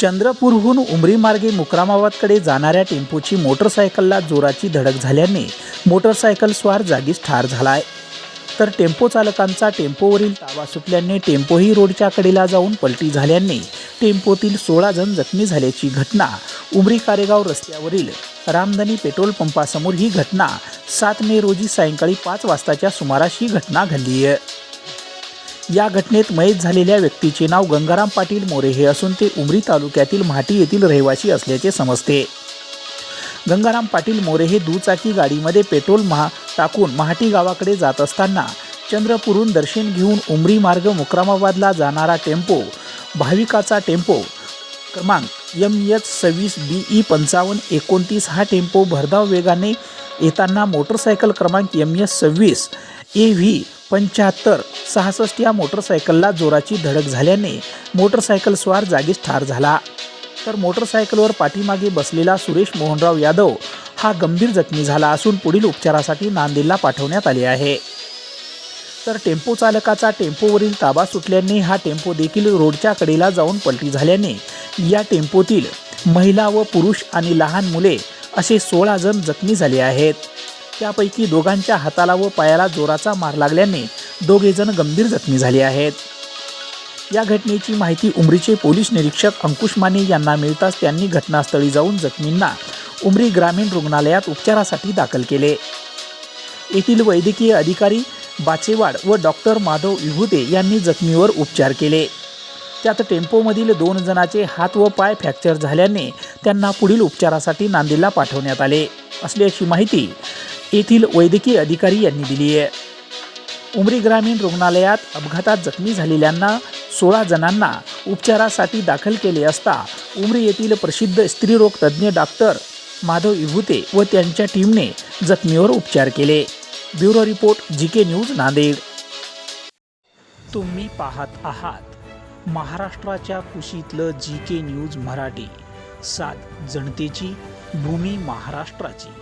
चंद्रपूरहून उमरी मार्गे मुक्रामाबादकडे जाणाऱ्या टेम्पोची मोटरसायकलला जोराची धडक झाल्याने मोटरसायकल स्वार जागीच ठार झालाय. तर टेम्पो चालकांचा टेम्पोवरील ताबा सुटल्याने टेम्पोही रोडच्या कडेला जाऊन पलटी झाल्याने टेम्पोतील सोळा जण जखमी झाल्याची घटना उमरी कारेगाव रस्त्यावरील रामधनी पेट्रोल पंपासमोर ही घटना सात मे रोजी सायंकाळी पाच वाजताच्या सुमारास ही घटना घडली आहे या घटनेत मयत झालेल्या व्यक्तीचे नाव गंगाराम पाटील मोरे हे असून ते उमरी तालुक्यातील म्हाटी येथील रहिवासी असल्याचे समजते. गंगाराम पाटील मोरे हे दुचाकी गाडीमध्ये पेट्रोल महा टाकून महाटी गावाकडे जात असताना चंद्रपूरहून दर्शन घेऊन उमरी मार्ग मुक्रामाबादला जाणारा टेम्पो भाविकाचा टेम्पो क्रमांक एम एच सव्वीस बी ई पंचावन्न एकोणतीस हा टेम्पो भरधाव वेगाने येताना मोटरसायकल क्रमांक एम एस सव्वीस ए व्ही पंच्याहत्तर सहासष्ट या मोटरसायकलला जोराची धडक झाल्याने मोटरसायकल स्वार जागीच ठार झाला. तर मोटरसायकलवर पाठीमागे बसलेला सुरेश मोहनराव यादव हा गंभीर जखमी झाला असून पुढील उपचारासाठी नांदेडला पाठवण्यात आले आहे. तर टेम्पो चालकाचा टेम्पोवरील ताबा सुटल्याने हा टेम्पो देखील रोडच्या कडेला जाऊन पलटी झाल्याने या टेम्पोतील महिला व पुरुष आणि लहान मुले असे सोळा जण जखमी झाले आहेत. त्यापैकी दोघांच्या हाताला व पायाला जोराचा मार लागल्याने दोघे जण गंभीर जखमी झाले आहेत. या घटनेची माहिती उमरीचे पोलीस निरीक्षक अंकुश माने यांना मिळताच त्यांनी घटनास्थळी जाऊन जखमींना उमरी ग्रामीण रुग्णालयात उपचारासाठी दाखल केले. येथील वैद्यकीय अधिकारी बाचेवाड व डॉक्टर माधव विभुते यांनी जखमीवर उपचार केले. त्यात टेम्पोमधील दोन जणाचे हात व पाय फ्रॅक्चर झाल्याने त्यांना पुढील उपचारासाठी नांदेडला पाठवण्यात आले. असल्याची माहिती येथील वैद्यकीय अधिकारी यांनी दिली आहे. उमरी ग्रामीण रुग्णालयात अपघातात जखमी झालेल्यांना सोळा जणांना उपचारासाठी दाखल केले असता उमरी येथील प्रसिद्ध स्त्रीरोग तज्ज्ञ डॉक्टर माधव विभुते व त्यांच्या टीमने जखमीवर उपचार केले. Bureau report G K news Nanded. तुम्ही पाहत आहात महाराष्ट्राच्या कुशीतलं जी के न्यूज मराठी. सात जनतेची भूमी महाराष्ट्राची.